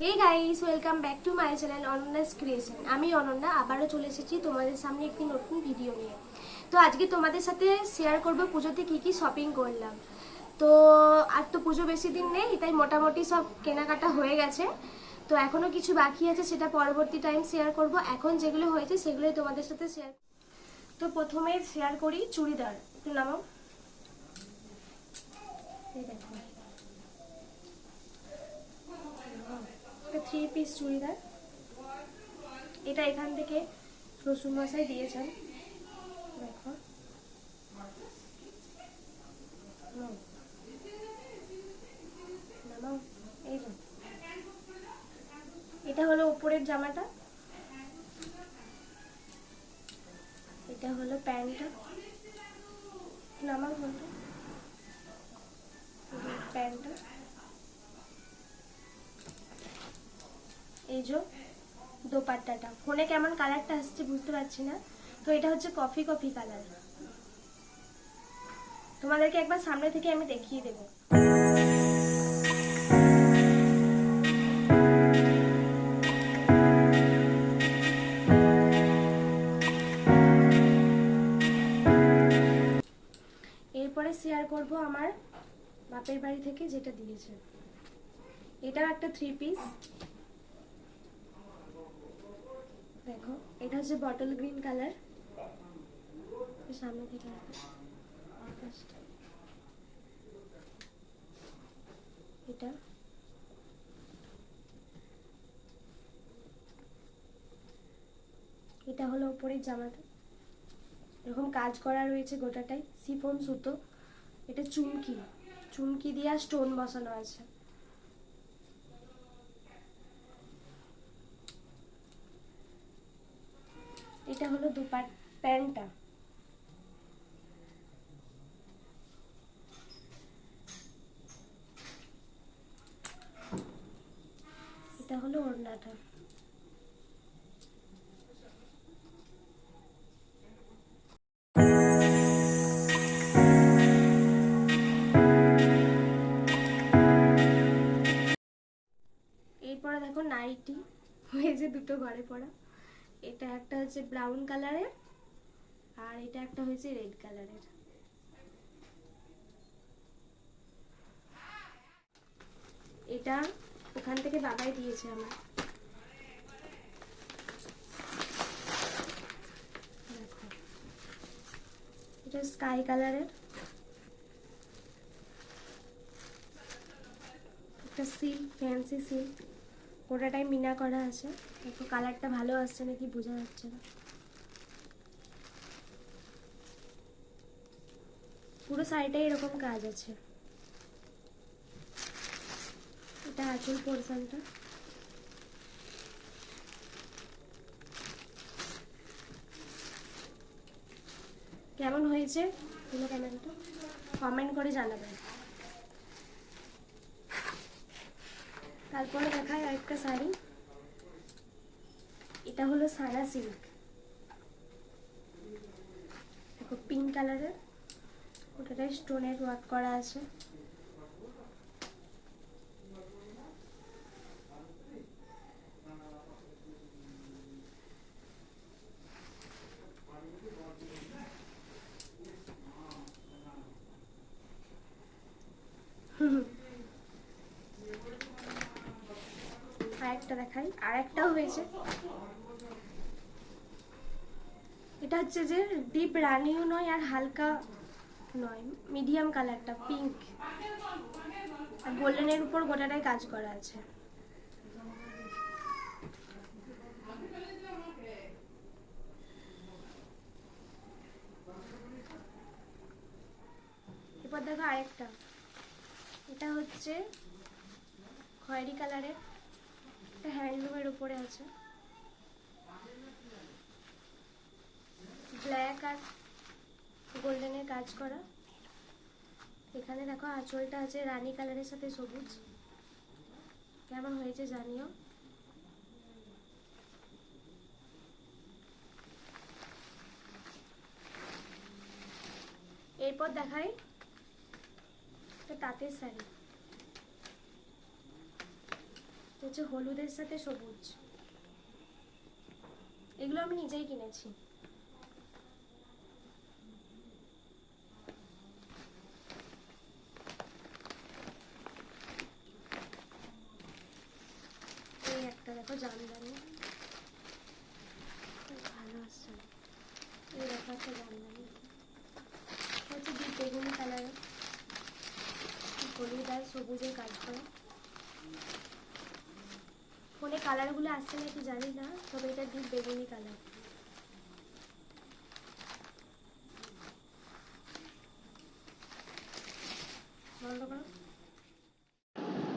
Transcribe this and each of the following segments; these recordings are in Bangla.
Hey guys welcome back to my channel Ananya's creation আমি অনন্যা, আবারও চলে এসেছি তোমাদের সামনে একটি নতুন ভিডিও নিয়ে। তো আজকে তোমাদের সাথে শেয়ার করব পুজোতে কি কি শপিং করলাম। তো আর তো পুজো বেশি দিন নেই, তাই মোটামুটি সব কেনাকাটা হয়ে গেছে। তো এখনও কিছু বাকি আছে, সেটা পরবর্তী টাইম শেয়ার করব। এখন যেগুলো হয়েছে, সেগুলোই তোমাদের সাথে শেয়ার তো প্রথমে শেয়ার করি চুড়িদার। একটু দেখো। একটা থ্রি পিস চুড়িদার। এটা এখান থেকে শ্বশুর মশাই দিয়েছেন। দেখো। এই এটা হলো উপরের জামাটা। এটা হলো প্যান্টটা। নামাও যে প্যান্টটা। এই দোপাট্টাটা। ফোনে কেমন কালারটা আসছে বুঝতে পারছি না। তো এটা হচ্ছে কফি কফি কালার। তোমাদেরকে একবার সামনে থেকে আমি দেখিয়ে দেবো। এরপরে শেয়ার করব আমার বাপের বাড়ি থেকে যেটা দিয়েছে। এটাও একটা থ্রি পিস দেখো, এটা হচ্ছে বটল গ্রিন কালার সামনে থেকে। এটা। এটা হলো উপরের জামাটা। এরকম কাজ করা রয়েছে গোটাটাই। সিফন সুতো। এটা চুমকি। চুমকি দিয়ে স্টোন বসানো আছে। এটা হলো দুপাট প্যান্টটা। এটা হলো ওড়নাটা। এরপরে দেখো নাইটি হয়েছে দুটো ঘরে পড়া। এটা একটা হচ্ছে ব্রাউন কালারের আর এটা একটা হয়েছে রেড কালারের এটা ওখান থেকে বাবাই দিয়েছে আমার। এটা স্কাই কালারের একটা সিল্ক ফ্যান্সি সিল্ক গোটাটাই মিনা করা আছে। দেখো, কালারটা ভালো আসছে নাকি বোঝা যাচ্ছে না। পুরো সাইডে এরকম কাজ আছে। এটা আঁচল পোর্শনটা কেমন হয়েছে? পুরো ক্যামেরাটা কমেন্ট করে জানাবেন তারপরে দেখায় আরেকটা শাড়ি। এটা হলো সারা সিল্ক দেখো পিঙ্ক কালারের ওটাতে স্টোনের ওয়ার্ক করা আছে। দেখাই আরেকটাও হয়েছে। এটা হচ্ছে যে ডিপ রানিও নয় আর হালকা নয় মিডিয়াম কালারটা পিঙ্ক আর গোল্ডেনের উপর গোটাটাই কাজ করা আছে। এরপর দেখো আরেকটা। এটা হচ্ছে খয়েরি কালারের এটা হ্যান্ডলুমের উপরে আছে। ব্ল্যাক আর গোল্ডেনের কাজ করা। এখানে দেখো আঁচলটা আছে রানী কালারের সাথে সবুজ। কেমন হয়েছে জানিও। এরপর দেখাই তাঁতের শাড়ি। হচ্ছে হলুদের সাথে সবুজ। এগুলো আমি নিজেই কিনেছি। এই একটা দেখো জামদানি। ভালো আসছে। এই দেখো একটা জামদানি। হচ্ছে ডিপ বেগুনি কালারের। হলুদ আর সবুজের কাজ করা। ফোনে কালারগুলো আসছে নাকি জানি না তবে এটা ডিপ বেগুনি কালার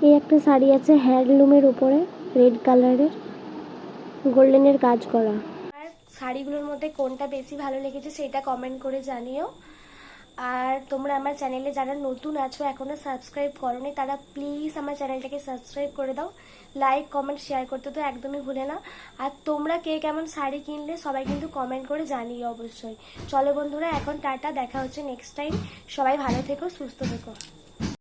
এই একটা শাড়ি আছে হ্যান্ডলুমের উপরে রেড কালারের গোল্ডেনের কাজ করা। আর শাড়িগুলোর মধ্যে কোনটা বেশি ভালো লেগেছে সেটা কমেন্ট করে জানিও। আর তোমরা আমার চ্যানেলে যারা নতুন আছো, এখনও সাবস্ক্রাইব করোনি, তারা প্লিজ আমার চ্যানেলটাকে সাবস্ক্রাইব করে দাও। লাইক কমেন্ট শেয়ার করতে তো একদমই ভুলে না। আর তোমরা কে কেমন শাড়ি কিনলে, সবাই কিন্তু কমেন্ট করে জানিও অবশ্যই। চলো বন্ধুরা, এখন টাটা, দেখা হচ্ছে নেক্সট টাইম সবাই ভালো থেকো, সুস্থ থেকো।